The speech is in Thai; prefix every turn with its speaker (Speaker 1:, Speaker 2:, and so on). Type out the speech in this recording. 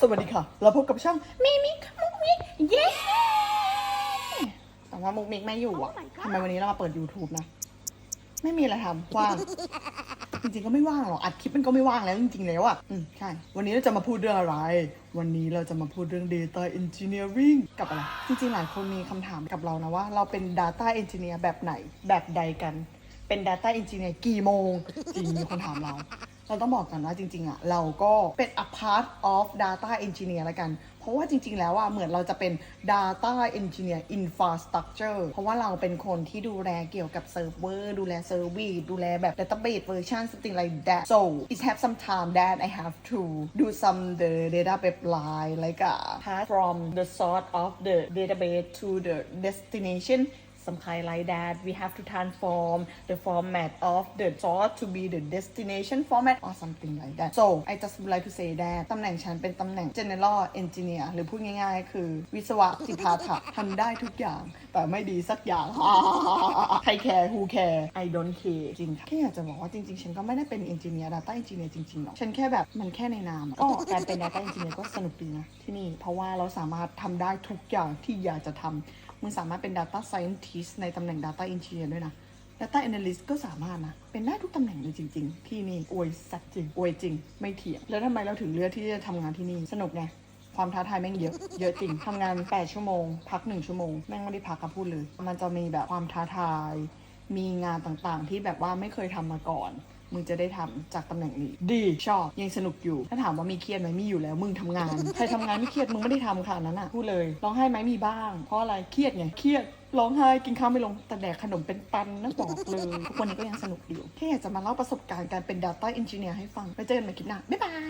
Speaker 1: สวัสดีค่ะ เราพบกับช่องมิมิกมุกมิกเย้แต่ว่ามุกมิกไม่อยู่อะ
Speaker 2: Oh my god
Speaker 1: ทำไมวันนี้เรามาเปิด YouTube นะ ไม่มีอะไรทำว่าง จริงๆก็ไม่ว่างหรอก อัดคลิปมันก็ไม่ว่างแล้วจริงๆแล้วอะ อืมใช่ วันนี้เราจะมาพูดเรื่องอะไร วันนี้เราจะมาพูดเรื่อง Data Engineering กับอะไร จริงๆ หลายคนมีคำถามกับเรานะว่า เราเป็น Data Engineer แบบไหน แบบใดกัน เป็น Data Engineer กี่โมง จริงมีคนถามเรา เราต้องบอกกันว่าจริงๆอะเราก็เป็น a part of data engineer ละกัน เพราะว่าจริง ๆ แล้วอะเหมือนเราจะเป็น data engineer infrastructure เพราะว่าเราเป็นคนที่ดูแลเกี่ยวกับเซิร์ฟเวอร์ดูแลเซอร์วิสดูแลแบบ database version something like that so it have some time that I have to do some the data pipeline like uh, pass from the source of the database to the destination some kind like that we have to transform the format of the source to be the destination format or something like that so I just would like to say that ตำแหน่งฉันเป็นตำแหน่ง general engineer หรือพูดง่ายๆ คือวิศวะสิพาถะทำได้ทุกอย่าง แต่ไม่ดีสักอย่าง ใครแคร์ who care I don't care จริงค่ะแค่อยากจะบอกว่าจริงๆ ฉันก็ไม่ได้เป็น engineer data engineer จริงๆหรอก ฉันแค่แบบมันแค่ในนามก็การเป็น data engineer ก็สนุกดีนะที่นี่ เพราะว่าเราสามารถทำได้ทุกอย่างที่อยากจะทำมึงสามารถเป็น data scientist ในตำแหน่ง data engineer ด้วยนะ data analyst ก็สามารถนะ เป็นได้ทุกตำแหน่งเลยจริง ๆ ที่นี่อวยสัตว์จริงอวยจริง ไม่เถียง แล้วทำไมเราถึงเลือกที่จะทำงานที่นี่ สนุกไงความท้าทายแม่งเยอะ เยอะจริงทำงาน 8 ชั่วโมง พัก 1 ชั่วโมง แม่งไม่ได้พักกับพูดเลย มันจะมีแบบความท้าทาย มีงานต่างๆ ที่แบบว่าไม่เคยทำมาก่อนมึงจะได้ทำจากตำแหน่งนี้ ดีชอบยังสนุกอยู่ ถ้าถามว่ามีเครียดไหมมีอยู่แล้วมึงทำงาน ใครทำงานไม่เครียดมึงไม่ได้ทำค่ะนั้นอะพูดเลยร้องไห้ไหมมีบ้าง เพราะอะไรเครียดไงเครียด ร้องไห้กินข้าวไม่ลงแต่แดกขนมเป็นตันนะบอกเลยทุกวันนี้ก็ยังสนุกอยู่แค่อยากจะมาเล่าประสบการณ์การเป็น Data Engineer ให้ฟังไว้เจอกันใหม่คลิปหน้าบ๊ายบาย